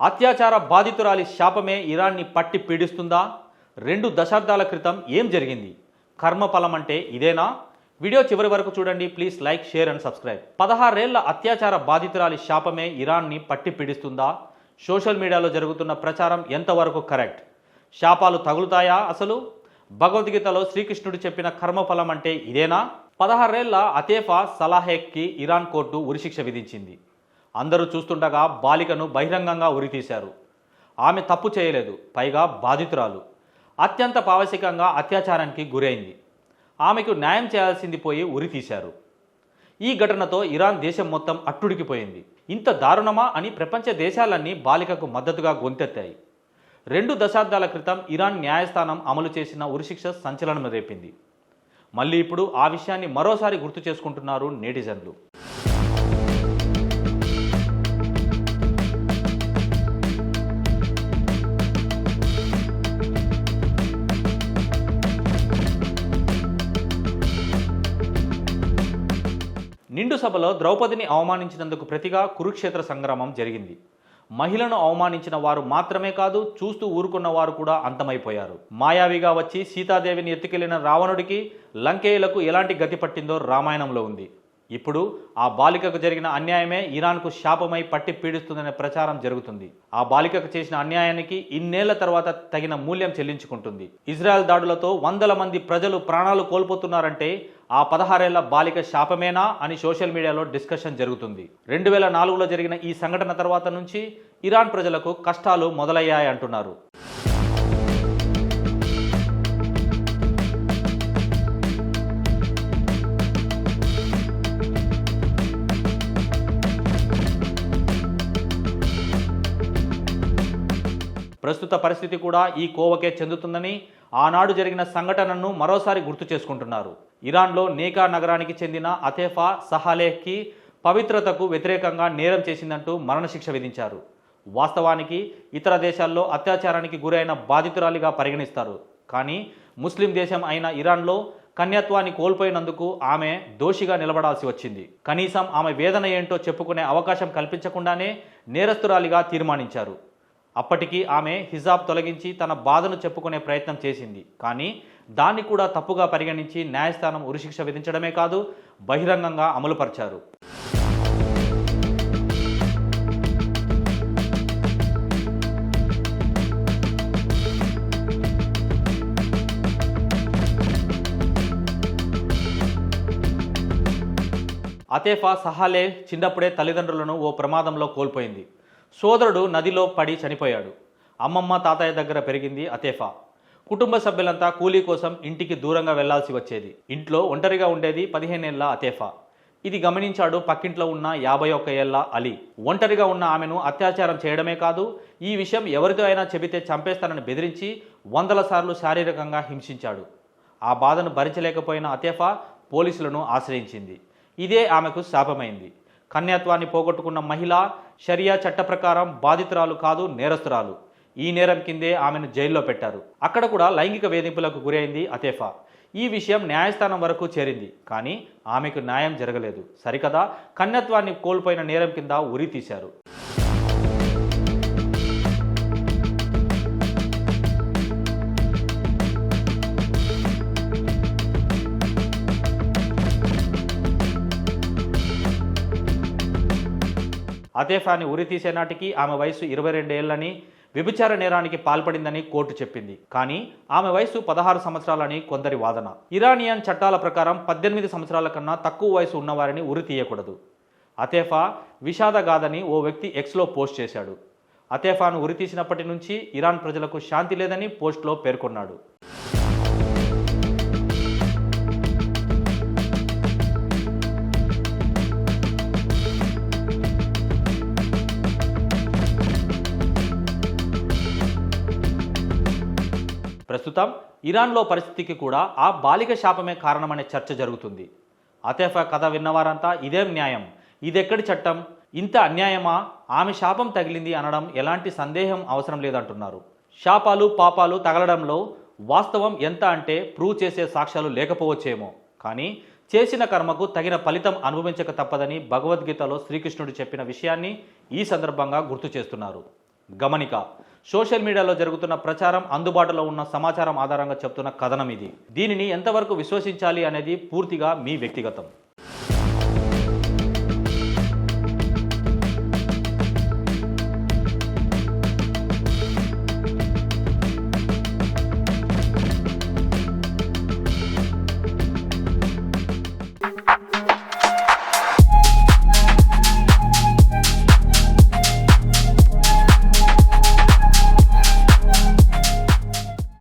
అత్యాచార బాధితురాలి శాపమే ఇరాన్ని పట్టి పీడిస్తుందా? రెండు దశాబ్దాల క్రితం ఏం జరిగింది? కర్మఫలం అంటే ఇదేనా? వీడియో చివరి వరకు చూడండి please like share and subscribe. పదహారేళ్ళ అత్యాచార బాధితురాలి శాపమే ఇరాన్ని పట్టి పీడిస్తుందా? సోషల్ మీడియాలో జరుగుతున్న ప్రచారం ఎంతవరకు కరెక్ట్? శాపాలు తగులుతాయా అసలు? భగవద్గీతలో శ్రీకృష్ణుడు చెప్పిన కర్మఫలం అంటే ఇదేనా? పదహారేళ్ళ అతేఫా సలాహేక్కి ఇరాన్ కోర్టు ఉరిశిక్ష విధించింది. అందరూ చూస్తుండగా బాలికను బహిరంగంగా ఉరితీశారు. ఆమె తప్పు చేయలేదు పైగా బాధితురాలు. అత్యంత పావసికంగా అత్యాచారానికి గురైంది. ఆమెకు న్యాయం చేయాల్సింది పోయి ఉరి తీశారు ఈ ఘటనతో ఇరాన్ దేశం మొత్తం అట్టుడికిపోయింది. ఇంత దారుణమా అని ప్రపంచ దేశాలన్నీ బాలికకు మద్దతుగా గొంతెత్తాయి. రెండు దశాబ్దాల క్రితం ఇరాన్ న్యాయస్థానం అమలు చేసిన ఉరిశిక్ష సంచలనం రేపింది. మళ్ళీ ఇప్పుడు ఆ విషయాన్ని మరోసారి గుర్తు చేసుకుంటున్నారు నేటిజన్లు. నిండు సభలో ద్రౌపదిని అవమానించినందుకు ప్రతిగా కురుక్షేత్ర సంగ్రామం జరిగింది. మహిళను అవమానించిన వారు మాత్రమే కాదు చూస్తూ ఊరుకున్న వారు కూడా అంతమైపోయారు. మాయావిగా వచ్చి సీతాదేవిని ఎత్తుకెళ్ళిన రావణుడికి లంకేయులకు ఎలాంటి గతి పట్టిందో రామాయణంలో ఉంది. ఇప్పుడు ఆ బాలికకు జరిగిన అన్యాయమే ఇరాన్కు శాపమై పట్టి పీడిస్తుందనే ప్రచారం జరుగుతుంది. ఆ బాలికకు చేసిన అన్యాయానికి ఇన్నేళ్ళ తర్వాత తగిన మూల్యం చెల్లించుకుంటుంది. ఇజ్రాయెల్ దాడులతో వందల మంది ప్రజలు ప్రాణాలు కోల్పోతున్నారంటే ఆ పదహారేళ్ళ బాలిక శాపమేనా అని సోషల్ మీడియాలో డిస్కషన్ జరుగుతుంది. రెండు వేల నాలుగులో జరిగిన ఈ సంఘటన తర్వాత నుంచి ఇరాన్ ప్రజలకు కష్టాలు మొదలయ్యాయి ప్రస్తుత పరిస్థితి కూడా ఈ కోవకే చెందుతుందని ఆనాడు జరిగిన సంఘటనను మరోసారి గుర్తు చేసుకుంటున్నారు. ఇరాన్లో నేకా నగరానికి చెందిన అతేఫా సహాలేహ్కి పవిత్రతకు వ్యతిరేకంగా నేరం చేసిందంటూ మరణశిక్ష విధించారు. వాస్తవానికి ఇతర దేశాల్లో అత్యాచారానికి గురైన బాధితురాలిగా పరిగణిస్తారు. కానీ ముస్లిం దేశం అయిన ఇరాన్లో కన్యత్వాన్ని కోల్పోయినందుకు ఆమె దోషిగా నిలబడాల్సి వచ్చింది. కనీసం ఆమె వేదన ఏంటో చెప్పుకునే అవకాశం కల్పించకుండానే నేరస్తురాలిగా తీర్మానించారు. అప్పటికి ఆమె హిజాబ్ తొలగించి తన బాధను చెప్పుకునే ప్రయత్నం చేసింది. కానీ దాన్ని కూడా తప్పుగా పరిగణించి న్యాయస్థానం ఉరిశిక్ష విధించడమే కాదు బహిరంగంగా అమలుపరిచారు. అతేఫా సహాలే చిన్నప్పుడే తల్లిదండ్రులను ఓ ప్రమాదంలో కోల్పోయింది. సోదరుడు నదిలో పడి చనిపోయాడు. అమ్మమ్మ తాతయ్య దగ్గర పెరిగింది అతేఫా. కుటుంబ సభ్యులంతా కూలీ కోసం ఇంటికి దూరంగా వెళ్ళాల్సి వచ్చేది. ఇంట్లో ఒంటరిగా ఉండేది పదిహేనేళ్ళ అతేఫా. ఇది గమనించాడు పక్కింట్లో ఉన్న యాభై ఒక్క ఏళ్ళ అలీ. ఒంటరిగా ఉన్న ఆమెను అత్యాచారం చేయడమే కాదు ఈ విషయం ఎవరితో అయినా చెబితే చంపేస్తానని బెదిరించి వందల సార్లు శారీరకంగా హింసించాడు. ఆ బాధను భరించలేకపోయిన అతేఫా పోలీసులను ఆశ్రయించింది. ఇదే ఆమెకు శాపమైంది. కన్యాత్వాన్ని పోగొట్టుకున్న మహిళ షరియా చట్ట ప్రకారం బాధితురాలు కాదు నేరస్తురాలు. ఈ నేరం కిందే ఆమెను జైల్లో పెట్టారు. అక్కడ కూడా లైంగిక వేధింపులకు గురైంది అతేఫా. ఈ విషయం న్యాయస్థానం వరకు చేరింది కానీ ఆమెకు న్యాయం జరగలేదు. సరికదా? కన్యత్వాన్ని కోల్పోయిన నేరం కింద ఉరి తీశారు. అతేఫాని ఉరి తీసే నాటికి ఆమె వయసు ఇరవై రెండేళ్ళని వ్యభిచార నేరానికి పాల్పడిందని కోర్టు చెప్పింది. కానీ ఆమె వయసు పదహారు సంవత్సరాలని కొందరి వాదన. ఇరానియన్ చట్టాల ప్రకారం పద్దెనిమిది సంవత్సరాల కన్నా తక్కువ వయసు ఉన్నవారిని ఉరి తీయకూడదు. అతేఫా విషాదగాథని ఓ వ్యక్తి ఎక్స్లో పోస్ట్ చేశాడు. అతేఫాను ఉరి తీసినప్పటి నుంచి ఇరాన్ ప్రజలకు శాంతి లేదని పోస్ట్లో పేర్కొన్నాడు. ప్రస్తుతం ఇరాన్లో పరిస్థితికి కూడా ఆ బాలిక శాపమే కారణమనే చర్చ జరుగుతుంది. అతేఫా కథ విన్నవారంతా ఇదేం న్యాయం. ఇదెక్కడి చట్టం? ఇంత అన్యాయమా? ఆమె శాపం తగిలింది అనడం ఎలాంటి సందేహం అవసరం లేదంటున్నారు. శాపాలు పాపాలు తగలడంలో వాస్తవం ఎంత అంటే ప్రూవ్ చేసే సాక్ష్యాలు లేకపోవచ్చేమో. కానీ చేసిన కర్మకు తగిన ఫలితం అనుభవించక తప్పదని భగవద్గీతలో శ్రీకృష్ణుడు చెప్పిన విషయాన్ని ఈ సందర్భంగా గుర్తు చేస్తున్నారు. గమనిక సోషల్ మీడియాలో జరుగుతున్న ప్రచారం అందుబాటులో ఉన్న సమాచారం ఆధారంగా చెప్తున్న కథనం ఇది. దీనిని ఎంతవరకు విశ్వసించాలి అనేది పూర్తిగా మీ వ్యక్తిగతం.